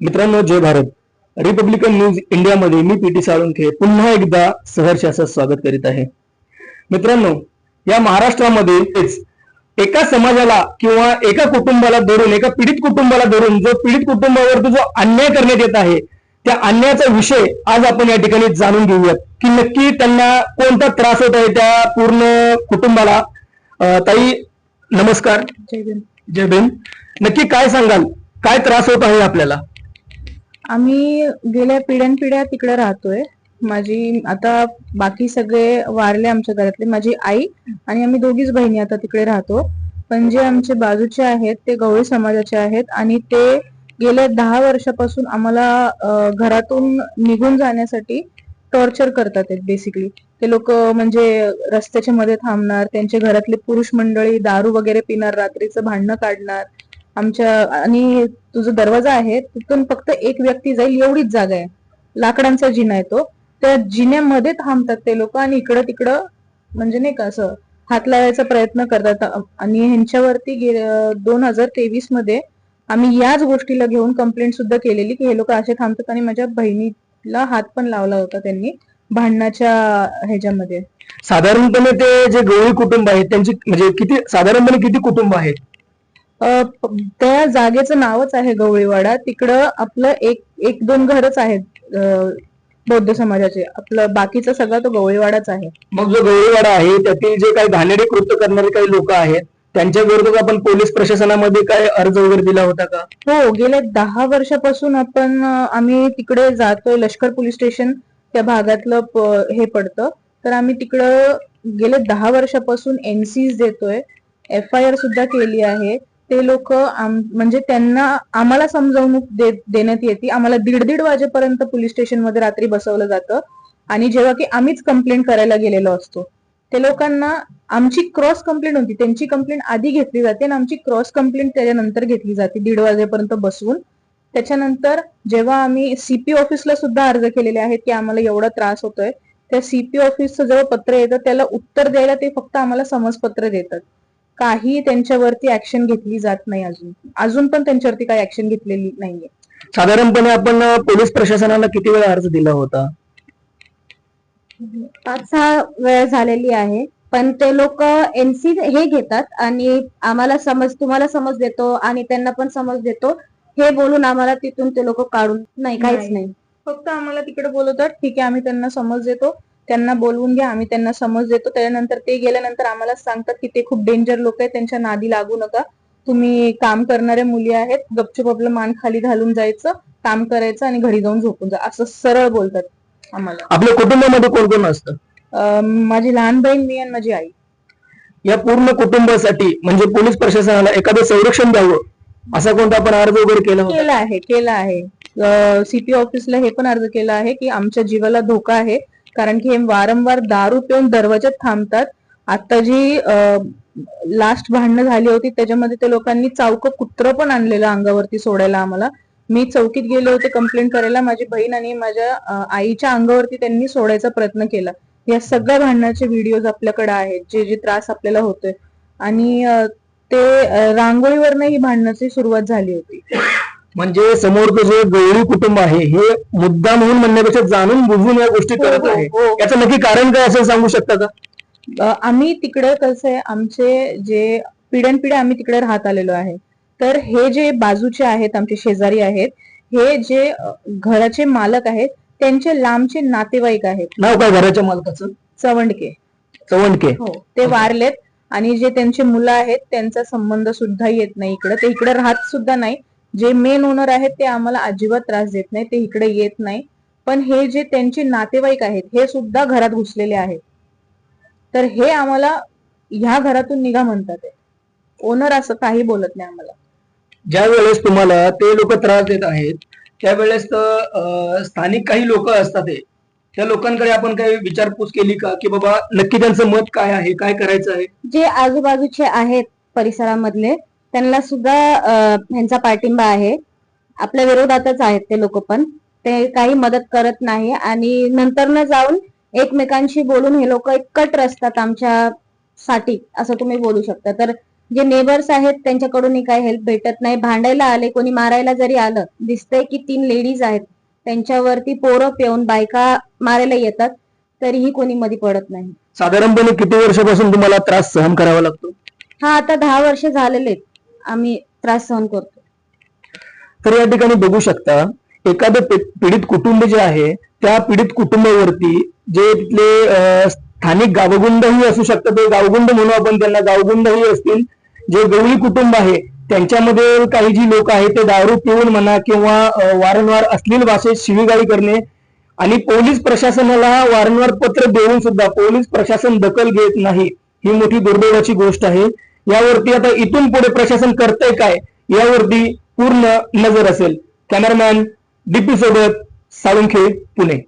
मित्रांनो जय Bharat. Republican news इंडियामध्ये मी P T Salunkhe पुन्हा एकदा सहर्ष असं स्वागत करीत आहे. मित्रांनो या महाराष्ट्रामध्ये एका समाजाला किंवा एका कुटुंबाला धरून एका पीडित कुटुंबाला धरून जो पीडित कुटुंबावरती जो अन्याय करण्यात येत आहे त्या अन्यायाचा विषय आज आपण या ठिकाणी जाणून घेऊयात. की नक्की त्यांना कोणता त्रास होत आहे त्या पूर्ण कुटुंबाला? ताई नमस्कार. जय भीम. नक्की काय सांगाल? काय त्रास होत आहे आपल्याला? आम्ही गेल्या पिढ्यानपिढ्या तिकडे राहतोय. माझी आता बाकी सगळे वारले आमच्या घरातले. माझी आई आणि आम्ही दोघीच बहिणी आता तिकडे राहतो. पण जे आमचे बाजूचे आहेत ते गवळी समाजाचे आहेत आणि ते गेल्या दहा वर्षापासून आम्हाला घरातून निघून जाण्यासाठी टॉर्चर करतात बेसिकली ते लोक म्हणजे रस्त्याच्या मध्ये थांबणार त्यांच्या घरातले पुरुष मंडळी दारू वगैरे पिणार रात्रीचं भांडणं काढणार आमच्या आणि तुझा दरवाजा आहे तिथून फक्त एक व्यक्ती जाईल एवढीच जागा आहे. लाकडांचा जिना आहे तो. त्या जिन्यामध्ये थांबतात ते लोक आणि इकडं तिकडं म्हणजे नाही का असं हात लावायचा प्रयत्न करतात. आणि ह्यांच्यावरती दोन हजार तेवीसमध्ये आम्ही याच गोष्टीला घेऊन कंप्लेंट सुद्धा केलेली की हे लोक असे थांबतात आणि माझ्या बहिणीला हात पण लावला होता त्यांनी भांडणाच्या ह्याच्यामध्ये. साधारणपणे ते जे गवळी कुटुंब आहेत त्यांची म्हणजे किती साधारणपणे किती कुटुंब आहेत? त्या जागेचं नावच आहे गवळीवाडा. तिकडं आपलं एक एक दोन घरच आहेत बौद्ध समाजाचे. आपलं बाकीचा सगळा तो गवळीवाडाच आहे. मग जो गवळीवाडा आहे त्यातील जे काही घाणेरडे कृत्य करणारे काही लोक आहेत त्यांच्या विरोधात आपण पोलीस प्रशासनामध्ये काय अर्ज वगैरे दिला होता का? हो गेल्या दहा वर्षापासून आपण आम्ही तिकडे जातोय. लष्कर पोलीस स्टेशन त्या भागातलं हे पडतं. तर आम्ही तिकडं गेले दहा वर्षापासून एनसीज देतोय. एफ आय आर सुद्धा केली आहे. ते लोक म्हणजे त्यांना आम्हाला समजावणूक दे- देण्यात येते. आम्हाला दीड दीड वाजेपर्यंत पोलीस स्टेशनमध्ये रात्री बसवलं जातं. आणि जेव्हा की आम्हीच कंप्लेंट करायला गेलेलो असतो. ते लोकांना आमची क्रॉस कंप्लेंट होती. त्यांची कंप्लेंट आधी घेतली जाते आणि आमची क्रॉस कंप्लेंट त्याच्यानंतर घेतली जाते. दीड वाजेपर्यंत बसवून. त्याच्यानंतर जेव्हा आम्ही सीपी ऑफिसला सुद्धा अर्ज केलेले आहेत की आम्हाला एवढा त्रास होतोय त्या सीपी ऑफिसचं जेव्हा पत्र येतं त्याला उत्तर द्यायला ते फक्त आम्हाला समजपत्र देतात. काही त्यांच्यावरती ऍक्शन घेतली जात नाही अजून. अजून पण त्यांच्यावरती काही ऍक्शन घेतलेली नाहीये. साधारणपणे आपण पोलीस प्रशासनाला किती वेळा अर्ज दिला होता? पाच सहा वेळ झालेली आहे. पण ते लोक एनसी हे घेतात आणि आम्हाला समज तुम्हाला समज देतो आणि त्यांना पण समज देतो. हे बोलून आम्हाला तिथून ते लोक काढून नाही काहीच. नाही. फक्त आम्हाला तिकडे बोलवतात ठीक आहे आम्ही त्यांना समज देतो. त्यांना बोलवून घ्या आम्ही त्यांना समज देतो. त्याच्यानंतर ते गेल्यानंतर आम्हाला सांगतात की ते खूप डेंजर लोक आहेत त्यांच्या नादी लागू नका. तुम्ही काम करणाऱ्या मुली आहेत गपचूप आपलं मान खाली घालून जायचं काम करायचं आणि घरी जाऊन झोपून जा. असं सरळ बोलतात आम्हाला. आपल्या कुटुंबामध्ये कोण कोण असतं? अं, माझी लहान बहीण मी आणि माझी आई. या पूर्ण कुटुंबासाठी म्हणजे पोलीस प्रशासनाला एखादं संरक्षण द्यावं असा कोणता आपण अर्ज वगैरे केला होता? केला आहे केला आहे. सीपी ऑफिसला हे पण अर्ज केला आहे की आमच्या जीवाला धोका आहे. कारण की हे वारंवार दारू पिऊन दरवाजात थांबतात. आता जी लास्ट भांडणं झाली होती त्याच्यामध्ये ते लोकांनी चावक कुत्र पण आणलेलं अंगावरती सोडायला आम्हाला. मी चौकीत गेले होते कंप्लेंट करायला माझी बहीण आणि माझ्या आईच्या अंगावरती त्यांनी सोडायचा प्रयत्न केला. या सगळ्या भांडणाचे व्हिडिओज आपल्याकडे आहेत जे जे त्रास आपल्याला होतोय. आणि ते रांगोळीवरनं ही भांडणाची सुरुवात झाली होती. म्हणजे समोरचं जे गवळी कुटुंब आहे हे मुद्दा म्हणून म्हणण्यापेक्षा जाणून बुजून या गोष्टी करत हो, आहे. हो. याचं नक्की कारण काय असेल सांगू शकता का? आम्ही तिकडे कसं आहे आमचे जे पिढ्यानपिढ्या आम्ही तिकडे राहत आलेलो आहे. तर हे जे बाजूचे आहेत आमचे शेजारी आहेत हे जे घराचे मालक आहेत त्यांचे लांबचे नातेवाईक आहेत. नाव काय घराच्या मालकाचं? चवंडके. चवंडके. हो ते वारलेत आणि जे त्यांचे मुलं आहेत त्यांचा संबंध सुद्धा येत नाही इकडे. ते इकडे राहत सुद्धा नाही. जे मेन ओनर आहेत ते आम्हाला अजिबात त्रास देत नाही ते इकडे येत नाही पण हे जे त्यांचे नातेवाईक आहेत हे सुद्धा घरात घुसलेले आहेत. तर हे आम्हाला ह्या घरातून निघा म्हणतात ओनर असं काही बोलत नाही आम्हाला. ज्या वेळेस तुम्हाला ते लोक त्रास देत आहेत त्यावेळेस स्थानिक काही लोक असतात ते. त्या लोकांकडे आपण काही विचारपूस केली का? की बाबा नक्की त्यांचं मत काय आहे? काय करायचं आहे? जे आजूबाजूचे आहेत परिसरामधले त्यांना सुद्धा अ, ह्यांचा पाठिंबा आहे. आपल्या विरोधातच आहेत ते लोक पण. ते काही मदत करत नाही आणि नंतर न जाऊन एकमेकांशी बोलून हे लोक एक कट रचतात आमच्या साठी असं तुम्ही बोलू शकता. तर जे नेबर्स आहेत त्यांच्याकडूनही काही हेल्प भेटत नाही. भांडायला आले कोणी मारायला जरी आलं दिसतंय की तीन लेडीज आहेत. त्यांच्यावरती पोरं पिऊन बायका मारायला येतात तरीही कोणी मध्ये पडत नाही. साधारणपणे किती वर्षापासून तुम्हाला त्रास सहन करावा लागतो? हा आता दहा वर्ष झालेले आहेत. आम्ही त्रास सहन करतो. तर या ठिकाणी बघू शकता एखादं पीडित कुटुंब जे आहे त्या पीडित कुटुंबावरती जे तिथले स्थानिक गावगुंडही असू शकतात ते गावगुंड म्हणून आपण त्यांना गावगुंडही असतील. जे गवळी कुटुंब आहे त्यांच्यामध्ये काही जी लोक आहेत ते दारू पिऊन म्हणा किंवा वारंवार अश्लील भाषेत शिवीगाळी करणे आणि पोलीस प्रशासनाला वारंवार पत्र देऊन सुद्धा पोलीस प्रशासन दखल घेत नाही ही मोठी दुर्दैवाची गोष्ट आहे. यावरती आता इथून पुढे प्रशासन करतंय काय यावरती पूर्ण नजर असेल. कॅमेरामॅन डीपी सोबत साळुंखे पुणे.